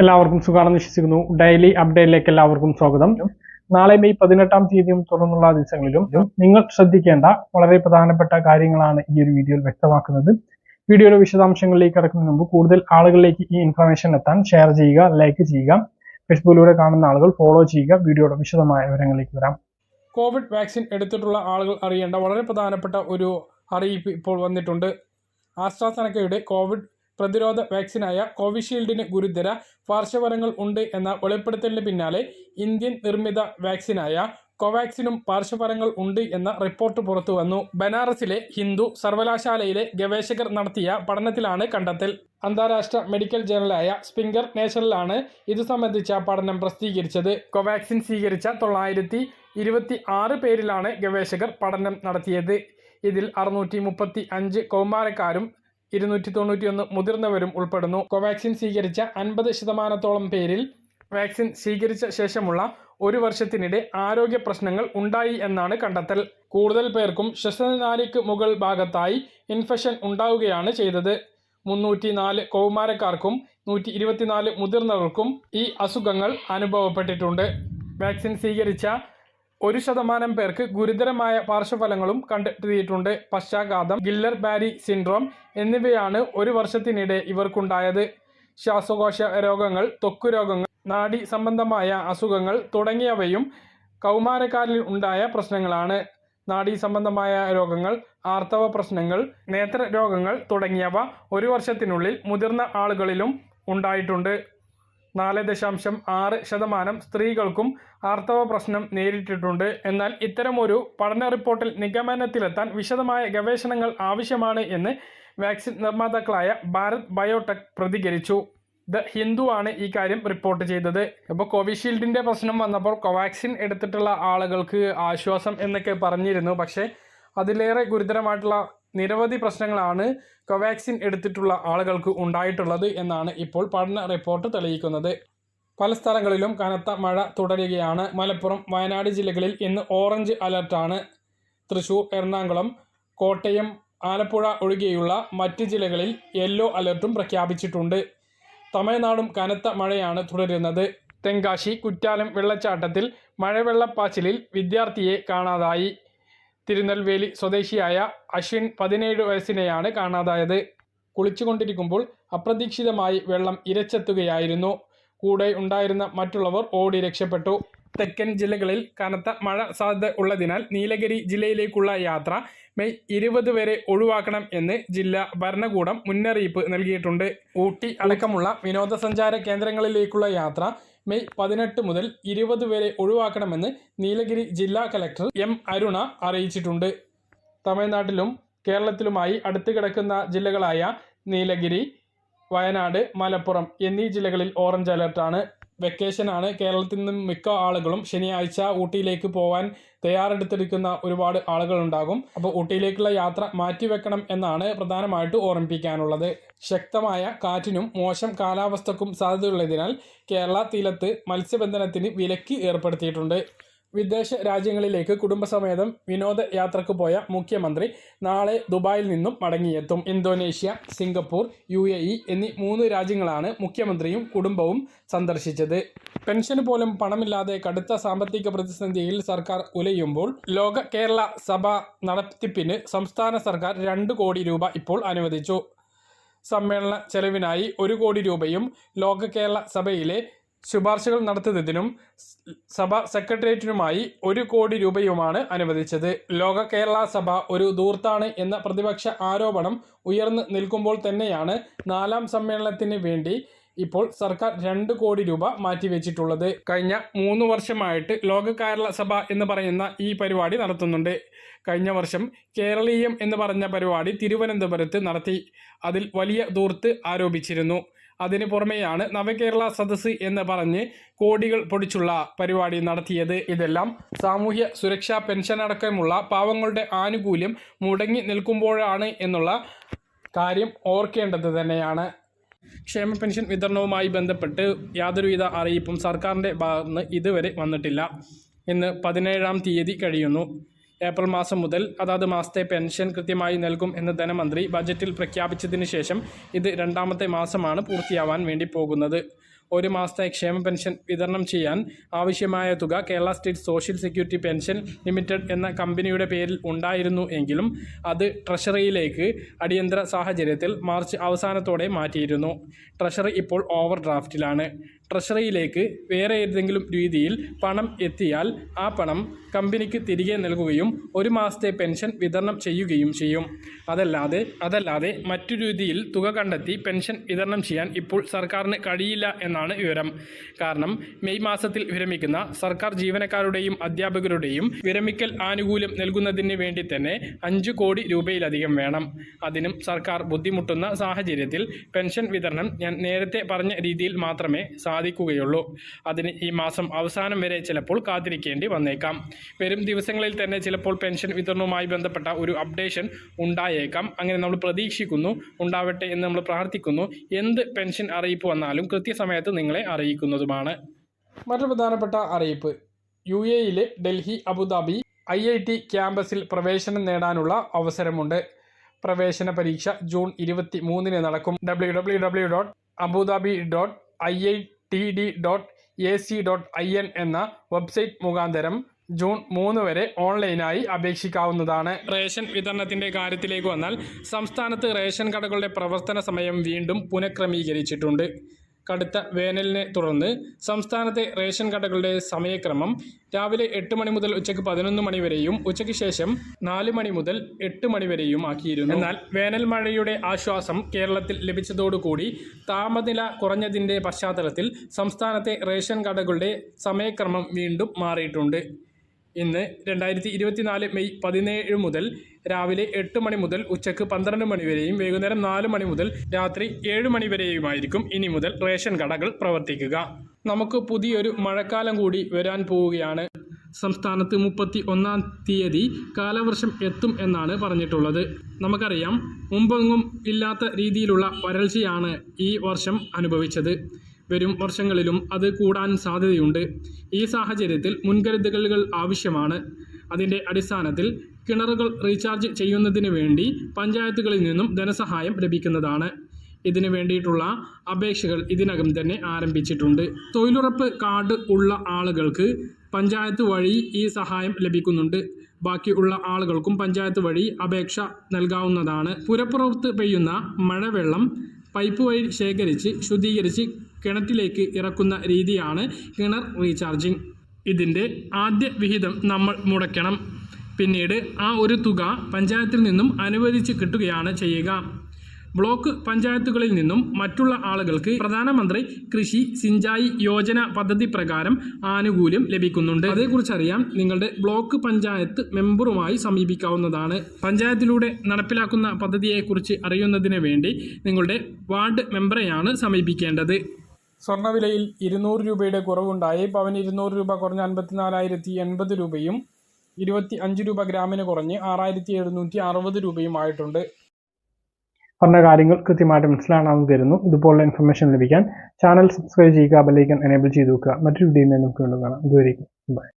എല്ലാവർക്കും സുഖമാണെന്ന് വിശ്വസിക്കുന്നു. ഡെയിലി അപ്ഡേറ്റിലേക്ക് എല്ലാവർക്കും സ്വാഗതം. നാളെ മെയ് പതിനെട്ടാം തീയതിയും തുടർന്നുള്ള ദിവസങ്ങളിലും നിങ്ങൾ ശ്രദ്ധിക്കേണ്ട വളരെ പ്രധാനപ്പെട്ട കാര്യങ്ങളാണ് ഈ ഒരു വീഡിയോയിൽ വ്യക്തമാക്കുന്നത്. വീഡിയോയുടെ വിശദാംശങ്ങളിലേക്ക് കടക്കുന്നതിന് മുമ്പ് കൂടുതൽ ആളുകളിലേക്ക് ഈ ഇൻഫർമേഷൻ എത്താൻ ഷെയർ ചെയ്യുക ലൈക്ക് ചെയ്യുക ഫേസ്ബുക്കിലൂടെ കാണുന്ന ആളുകൾ ഫോളോ ചെയ്യുക വീഡിയോയുടെ വിശദമായ വിവരങ്ങളിലേക്ക് വരാം. കോവിഡ് വാക്സിൻ എടുത്തിട്ടുള്ള ആളുകൾ അറിയേണ്ട വളരെ പ്രധാനപ്പെട്ട ഒരു അറിയിപ്പ് ഇപ്പോൾ വന്നിട്ടുണ്ട്. ആസ്ട്രാസെനക്കയുടെ കോവിഡ് പ്രതിരോധ വാക്സിനായ കോവിഷീൽഡിന് ഗുരുതര പാർശ്വഫലങ്ങൾ ഉണ്ട് എന്ന വെളിപ്പെടുത്തലിന് പിന്നാലെ ഇന്ത്യൻ നിർമ്മിത വാക്സിനായ കോവാക്സിനും പാർശ്വഫലങ്ങൾ ഉണ്ട് എന്ന റിപ്പോർട്ട് പുറത്തു വന്നു. ബനാറസിലെ ഹിന്ദു സർവകലാശാലയിലെ ഗവേഷകർ നടത്തിയ പഠനത്തിലാണ് കണ്ടെത്തൽ. അന്താരാഷ്ട്ര മെഡിക്കൽ ജേണലായ സ്പിംഗർ നേഷണലാണ് ഇത് സംബന്ധിച്ച പഠനം പ്രസിദ്ധീകരിച്ചത്. കോവാക്സിൻ സ്വീകരിച്ച തൊള്ളായിരത്തി ഇരുപത്തി ആറ് പേരിലാണ് ഗവേഷകർ പഠനം നടത്തിയത്. ഇതിൽ അറുന്നൂറ്റി മുപ്പത്തി അഞ്ച് കൗമാരക്കാരും ഇരുന്നൂറ്റി തൊണ്ണൂറ്റിയൊന്ന് മുതിർന്നവരും ഉൾപ്പെടുന്നു. കോവാക്സിൻ സ്വീകരിച്ച അൻപത് ശതമാനത്തോളം പേരിൽ വാക്സിൻ സ്വീകരിച്ച ശേഷമുള്ള ഒരു വർഷത്തിനിടെ ആരോഗ്യ പ്രശ്നങ്ങൾ ഉണ്ടായി എന്നാണ് കണ്ടെത്തൽ. കൂടുതൽ പേർക്കും ശ്വസനനാലിക്ക് മുകൾ ഭാഗത്തായി ഇൻഫെക്ഷൻ ഉണ്ടാവുകയാണ് ചെയ്തത്. മുന്നൂറ്റി നാല് കൗമാരക്കാർക്കും നൂറ്റി ഇരുപത്തിനാല് മുതിർന്നവർക്കും ഈ അസുഖങ്ങൾ അനുഭവപ്പെട്ടിട്ടുണ്ട്. വാക്സിൻ സ്വീകരിച്ച ഒരു ശതമാനം പേർക്ക് ഗുരുതരമായ പാർശ്വഫലങ്ങളും കണ്ടെത്തിയിട്ടുണ്ട്. പശ്ചാഘാതം ഗില്ലർ ബാരി സിൻഡ്രോം എന്നിവയാണ് ഒരു വർഷത്തിനിടെ ഇവർക്കുണ്ടായത്. ശ്വാസകോശ രോഗങ്ങൾ ത്വക്ക് രോഗങ്ങൾ നാഡി സംബന്ധമായ അസുഖങ്ങൾ തുടങ്ങിയവയും കൗമാരക്കാരിൽ ഉണ്ടായ പ്രശ്നങ്ങളാണ്. നാഡീ സംബന്ധമായ രോഗങ്ങൾ ആർത്തവ പ്രശ്നങ്ങൾ നേത്ര രോഗങ്ങൾ തുടങ്ങിയവ ഒരു വർഷത്തിനുള്ളിൽ മുതിർന്ന ആളുകളിലും ഉണ്ടായിട്ടുണ്ട്. നാല് ദശാംശം ആറ് ശതമാനം സ്ത്രീകൾക്കും ആർത്തവ പ്രശ്നം നേരിട്ടിട്ടുണ്ട്. എന്നാൽ ഇത്തരമൊരു പഠന റിപ്പോർട്ടിൽ നിഗമനത്തിലെത്താൻ വിശദമായ ഗവേഷണങ്ങൾ ആവശ്യമാണ് എന്ന് വാക്സിൻ നിർമ്മാതാക്കളായ ഭാരത് ബയോടെക് പ്രതികരിച്ചു. ദ ഹിന്ദു ആണ് ഈ കാര്യം റിപ്പോർട്ട് ചെയ്തത്. അപ്പോൾ കോവിഷീൽഡിന്റെ പ്രശ്നം വന്നപ്പോൾ കോവാക്സിൻ എടുത്തിട്ടുള്ള ആളുകൾക്ക് ആശ്വാസം എന്നൊക്കെ പറഞ്ഞിരുന്നു. പക്ഷേ അതിലേറെ ഗുരുതരമായിട്ടുള്ള നിരവധി പ്രശ്നങ്ങളാണ് കോവാക്സിൻ എടുത്തിട്ടുള്ള ആളുകൾക്ക് ഉണ്ടായിട്ടുള്ളത് എന്നാണ് ഇപ്പോൾ പഠന റിപ്പോർട്ട് തെളിയിക്കുന്നത്. പല സ്ഥലങ്ങളിലും കനത്ത മഴ തുടരുകയാണ്. മലപ്പുറം വയനാട് ജില്ലകളിൽ ഇന്ന് ഓറഞ്ച് അലർട്ടാണ്. തൃശൂർ എറണാകുളം കോട്ടയം ആലപ്പുഴ ഒഴികെയുള്ള മറ്റ് ജില്ലകളിൽ യെല്ലോ അലർട്ടും പ്രഖ്യാപിച്ചിട്ടുണ്ട്. തമിഴ്നാടും കനത്ത മഴയാണ് തുടരുന്നത്. തെങ്കാശി കുറ്റാലം വെള്ളച്ചാട്ടത്തിൽ മഴവെള്ളപ്പാച്ചിലിൽ വിദ്യാർത്ഥിയെ കാണാതായി. തിരുനെൽവേലി സ്വദേശിയായ അശ്വിൻ പതിനേഴ് വയസ്സിനെയാണ് കാണാതായത്. കുളിച്ചുകൊണ്ടിരിക്കുമ്പോൾ അപ്രതീക്ഷിതമായി വെള്ളം ഇരച്ചെത്തുകയായിരുന്നു. കൂടെ ഉണ്ടായിരുന്ന മറ്റുള്ളവർ ഓടി രക്ഷപ്പെട്ടു. തെക്കൻ ജില്ലകളിൽ കനത്ത മഴ സാധ്യത ഉള്ളതിനാൽ നീലഗിരി ജില്ലയിലേക്കുള്ള യാത്ര മെയ് ഇരുപത് വരെ ഒഴിവാക്കണം എന്ന് ജില്ലാ ഭരണകൂടം മുന്നറിയിപ്പ് നൽകിയിട്ടുണ്ട്. ഊട്ടി അടക്കമുള്ള വിനോദസഞ്ചാര കേന്ദ്രങ്ങളിലേക്കുള്ള യാത്ര മെയ് പതിനെട്ട് മുതൽ ഇരുപത് വരെ ഒഴിവാക്കണമെന്ന് നീലഗിരി ജില്ലാ കലക്ടർ എം അരുണ അറിയിച്ചിട്ടുണ്ട്. തമിഴ്നാട്ടിലും കേരളത്തിലുമായി അടുത്ത് കിടക്കുന്ന ജില്ലകളായ നീലഗിരി വയനാട് മലപ്പുറം എന്നീ ജില്ലകളിൽ ഓറഞ്ച് അലർട്ടാണ്. വെക്കേഷനാണ് കേരളത്തിൽ നിന്നും മിക്ക ആളുകളും ശനിയാഴ്ച ഊട്ടിയിലേക്ക് പോകാൻ തയ്യാറെടുത്തിരിക്കുന്ന ഒരുപാട് ആളുകളുണ്ടാകും. അപ്പോൾ ഊട്ടിയിലേക്കുള്ള യാത്ര മാറ്റിവെക്കണം എന്നാണ് പ്രധാനമായിട്ട് ഓർമ്മിപ്പിക്കാനുള്ളത്. ശക്തമായ കാറ്റിനും മോശം കാലാവസ്ഥക്കും സാധ്യതയുള്ളതിനാൽ കേരള തീരത്ത് മത്സ്യബന്ധനത്തിന് വിലക്ക് ഏർപ്പെടുത്തിയിട്ടുണ്ട്. വിദേശ രാജ്യങ്ങളിലേക്ക് കുടുംബസമേതം വിനോദ യാത്രയ്ക്ക് പോയ മുഖ്യമന്ത്രി നാളെ ദുബായിൽ നിന്നും മടങ്ങിയെത്തും. ഇന്തോനേഷ്യ സിംഗപ്പൂർ യു എന്നീ മൂന്ന് രാജ്യങ്ങളാണ് മുഖ്യമന്ത്രിയും കുടുംബവും സന്ദർശിച്ചത്. പെൻഷന് പോലും പണമില്ലാതെ കടുത്ത സാമ്പത്തിക പ്രതിസന്ധിയിൽ സർക്കാർ ഉലയുമ്പോൾ ലോക കേരള സഭ നടത്തിപ്പിന് സംസ്ഥാന സർക്കാർ രണ്ട് കോടി രൂപ ഇപ്പോൾ അനുവദിച്ചു. സമ്മേളന ചെലവിനായി ഒരു കോടി രൂപയും ലോക കേരള സഭയിലെ ശുപാർശകൾ നടത്തുന്നതിനും സഭ സെക്രട്ടേറിയറ്റിനുമായി ഒരു കോടി രൂപയുമാണ് അനുവദിച്ചത്. ലോക കേരള സഭ ഒരു ദൂർത്താണ് എന്ന പ്രതിപക്ഷ ആരോപണം ഉയർന്നു നിൽക്കുമ്പോൾ തന്നെയാണ് നാലാം സമ്മേളനത്തിന് വേണ്ടി ഇപ്പോൾ സർക്കാർ രണ്ട് കോടി രൂപ മാറ്റിവെച്ചിട്ടുള്ളത്. കഴിഞ്ഞ മൂന്ന് വർഷമായിട്ട് ലോക കേരള സഭ എന്ന് പറയുന്ന ഈ പരിപാടി നടത്തുന്നുണ്ട്. കഴിഞ്ഞ വർഷം കേരളീയം എന്ന് പറഞ്ഞ പരിപാടി തിരുവനന്തപുരത്ത് നടത്തി. അതിൽ വലിയ ദൂർത്ത് ആരോപിച്ചിരുന്നു. അതിന് പുറമെയാണ് നവകേരള സദസ്സ് എന്ന് പറഞ്ഞ് കോടികൾ പൊടിച്ചുള്ള പരിപാടി നടത്തിയത് ഇതെല്ലാം. സാമൂഹ്യ സുരക്ഷാ പെൻഷൻ അടക്കമുള്ള പാവങ്ങളുടെ ആനുകൂല്യം മുടങ്ങി നിൽക്കുമ്പോഴാണ് എന്നുള്ള കാര്യം ഓർക്കേണ്ടത് തന്നെയാണ്. ക്ഷേമ പെൻഷൻ വിതരണവുമായി ബന്ധപ്പെട്ട് യാതൊരുവിധ അറിയിപ്പും സർക്കാരിന്റെ ഭാഗത്തുനിന്ന് ഇതുവരെ വന്നിട്ടില്ല. ഇന്ന് പതിനേഴാം തീയതി കഴിയുന്നു. ഏപ്രിൽ മാസം മുതൽ അതാത് മാസത്തെ പെൻഷൻ കൃത്യമായി നൽകും എന്ന് ധനമന്ത്രി ബജറ്റിൽ പ്രഖ്യാപിച്ചതിന് ശേഷം ഇത് രണ്ടാമത്തെ മാസമാണ് പൂർത്തിയാവാൻ വേണ്ടി പോകുന്നത്. ഒരു മാസത്തെ ക്ഷേമ പെൻഷൻ വിതരണം ചെയ്യാൻ ആവശ്യമായ തുക Kerala state social security pension limited എന്ന കമ്പനിയുടെ പേരിൽ ഉണ്ടായിരുന്നു എങ്കിലും അത് ട്രഷറിയിലേക്ക് അടിയന്തര സാഹചര്യത്തിൽ മാർച്ച് അവസാനത്തോടെ മാറ്റിയിരുന്നു. ട്രഷറി ഇപ്പോൾ ഓവർ ഡ്രാഫ്റ്റിലാണ് ട്രഷറിയിലേക്ക് വേറെ ഏതെങ്കിലും രീതിയിൽ പണം എത്തിയാൽ ആ പണം കമ്പനിക്ക് തിരികെ നൽകുകയും ഒരു മാസത്തെ പെൻഷൻ വിതരണം ചെയ്യുകയും ചെയ്യും. അതല്ലാതെ അതല്ലാതെ മറ്റു രീതിയിൽ തുക കണ്ടെത്തി പെൻഷൻ വിതരണം ചെയ്യാൻ ഇപ്പോൾ സർക്കാരിന് കഴിയില്ല എന്നാണ് വിവരം. കാരണം മെയ് മാസത്തിൽ വിരമിക്കുന്ന സർക്കാർ ജീവനക്കാരുടെയും അധ്യാപകരുടെയും വിരമിക്കൽ ആനുകൂല്യം നൽകുന്നതിന് വേണ്ടി തന്നെ അഞ്ച് കോടി രൂപയിലധികം വേണം. അതിനും സർക്കാർ ബുദ്ധിമുട്ടുന്ന സാഹചര്യത്തിൽ പെൻഷൻ വിതരണം ഞാൻ നേരത്തെ പറഞ്ഞ രീതിയിൽ മാത്രമേ സാധിക്കുകയുള്ളൂ അതിന് ഈ മാസം അവസാനം വരെ ചിലപ്പോൾ കാത്തിരിക്കേണ്ടി വന്നേക്കാം. വരും ദിവസങ്ങളിൽ തന്നെ ചിലപ്പോൾ പെൻഷൻ വിതരണവുമായി ബന്ധപ്പെട്ട ഒരു അപ്ഡേഷൻ ഉണ്ടായേക്കാം. അങ്ങനെ നമ്മൾ പ്രതീക്ഷിക്കുന്നു ഉണ്ടാവട്ടെ എന്ന് നമ്മൾ പ്രാർത്ഥിക്കുന്നു. എന്ത് പെൻഷൻ അറിയിപ്പ് വന്നാലും കൃത്യസമയത്ത് നിങ്ങളെ അറിയിക്കുന്നതുമാണ്. മറ്റൊരു പ്രധാനപ്പെട്ട അറിയിപ്പ്. യു എയിലെ Delhi Abu Dhabi I I T ക്യാമ്പസിൽ പ്രവേശനം നേടാനുള്ള അവസരമുണ്ട്. പ്രവേശന പരീക്ഷ ജൂൺ ഇരുപത്തി മൂന്നിന് നടക്കും. W W W dot Abu Dhabi dot I I T D dot A C dot I N എന്ന വെബ്സൈറ്റ് മുഖാന്തരം ജൂൺ മൂന്ന് വരെ ഓൺലൈനായി അപേക്ഷിക്കാവുന്നതാണ്. റേഷൻ വിതരണത്തിന്റെ കാര്യത്തിലേക്ക് വന്നാൽ സംസ്ഥാനത്ത് റേഷൻ കടകളുടെ പ്രവർത്തന സമയം വീണ്ടും പുനഃക്രമീകരിച്ചിട്ടുണ്ട്. കടുത്ത വേനലിനെ തുടർന്ന് സംസ്ഥാനത്തെ റേഷൻ കടകളുടെ സമയക്രമം രാവിലെ എട്ട് മണി മുതൽ ഉച്ചയ്ക്ക് പതിനൊന്ന് മണി വരെയും ഉച്ചയ്ക്ക് ശേഷം നാല് മണി മുതൽ എട്ട് മണി വരെയും ആക്കിയിരുന്നു. എന്നാൽ വേനൽ മഴയുടെ ആശ്വാസം കേരളത്തിൽ ലഭിച്ചതോടുകൂടി താപനില കുറഞ്ഞതിന്റെ പശ്ചാത്തലത്തിൽ സംസ്ഥാനത്തെ റേഷൻ കടകളുടെ സമയക്രമം വീണ്ടും മാറിയിട്ടുണ്ട്. ഇന്ന് രണ്ടായിരത്തി ഇരുപത്തിനാല് മെയ് പതിനേഴ് മുതൽ രാവിലെ എട്ട് മണി മുതൽ ഉച്ചയ്ക്ക് പന്ത്രണ്ട് മണി വരെയും വൈകുന്നേരം നാല് മണി മുതൽ രാത്രി ഏഴ് മണി വരെയുമായിരിക്കും. ഇനി മുതൽ റേഷൻ കടകൾ പ്രവർത്തിക്കുക. നമുക്ക് പുതിയൊരു മഴക്കാലം കൂടി വരാൻ പോവുകയാണ്. സംസ്ഥാനത്ത് മുപ്പത്തി ഒന്നാം തീയതി കാലവർഷം എത്തും എന്നാണ് പറഞ്ഞിട്ടുള്ളത്. നമുക്കറിയാം മുമ്പെങ്ങും ഇല്ലാത്ത രീതിയിലുള്ള വരൾച്ചയാണ് ഈ വർഷം അനുഭവിച്ചത്. വരും വർഷങ്ങളിലും അത് കൂടാൻ സാധ്യതയുണ്ട്. ഈ സാഹചര്യത്തിൽ മുൻകരുതലുകൾ ആവശ്യമാണ്. അതിന്റെ അടിസ്ഥാനത്തിൽ കിണറുകൾ റീചാർജ് ചെയ്യുന്നതിന് വേണ്ടി പഞ്ചായത്തുകളിൽ നിന്നും ധനസഹായം ലഭിക്കുന്നതാണ്. ഇതിനു വേണ്ടിയിട്ടുള്ള അപേക്ഷകൾ ഇതിനകം തന്നെ ആരംഭിച്ചിട്ടുണ്ട്. തൊഴിലുറപ്പ് കാർഡ് ഉള്ള ആളുകൾക്ക് പഞ്ചായത്ത് വഴി ഈ സഹായം ലഭിക്കുന്നുണ്ട്. ബാക്കിയുള്ള ആളുകൾക്കും പഞ്ചായത്ത് വഴി അപേക്ഷ നൽകാവുന്നതാണ്. പുരപ്പുറത്ത് പെയ്യുന്ന മഴവെള്ളം പൈപ്പ് വഴി ശേഖരിച്ച് ശുദ്ധീകരിച്ച് കിണറ്റിലേക്ക് ഇറക്കുന്ന രീതിയാണ് കിണർ റീചാർജിങ്. ഇതിന്റെ ആദ്യ വിഹിതം നമ്മൾ മുടക്കണം. പിന്നീട് ആ ഒരു തുക പഞ്ചായത്തിൽ നിന്നും അനുവദിച്ച് കിട്ടുകയാണ് ചെയ്യുക. ബ്ലോക്ക് പഞ്ചായത്തുകളിൽ നിന്നും മറ്റുള്ള ആളുകൾക്ക് പ്രധാനമന്ത്രി കൃഷി സിഞ്ചായി യോജന പദ്ധതി പ്രകാരം ആനുകൂല്യം ലഭിക്കുന്നുണ്ട്. അതേക്കുറിച്ച് അറിയാം നിങ്ങളുടെ ബ്ലോക്ക് പഞ്ചായത്ത് മെമ്പറുമായി സമീപിക്കാവുന്നതാണ്. പഞ്ചായത്തിലൂടെ നടപ്പിലാക്കുന്ന പദ്ധതിയെക്കുറിച്ച് അറിയുന്നതിന് വേണ്ടി നിങ്ങളുടെ വാർഡ് മെമ്പറെയാണ് സമീപിക്കേണ്ടത്. സ്വർണവിലയിൽ ഇരുന്നൂറ് രൂപയുടെ കുറവുണ്ടായി. പവൻ ഇരുന്നൂറ് രൂപ കുറഞ്ഞ് അൻപത്തിനാലായിരത്തി എൺപത് രൂപയും ഇരുപത്തി അഞ്ച് രൂപ ഗ്രാമിന് കുറഞ്ഞ് ആറായിരത്തി എഴുന്നൂറ്റി അറുപത് രൂപയുമായിട്ടുണ്ട്. പറഞ്ഞ കാര്യങ്ങൾ കൃത്യമായിട്ട് മനസ്സിലാണെന്ന് തരുന്നു ഇതുപോലുള്ള ഇൻഫർമേഷൻ ലഭിക്കാൻ ചാനൽ സബ്സ്ക്രൈബ് ചെയ്യുക ബെല്ലൈക്കൻ എനേബിൾ ചെയ്തു വെക്കുക. മറ്റൊരു വീഡിയോയിൽ നമുക്ക് കാണാം. ഇതുവരെയും ബൈ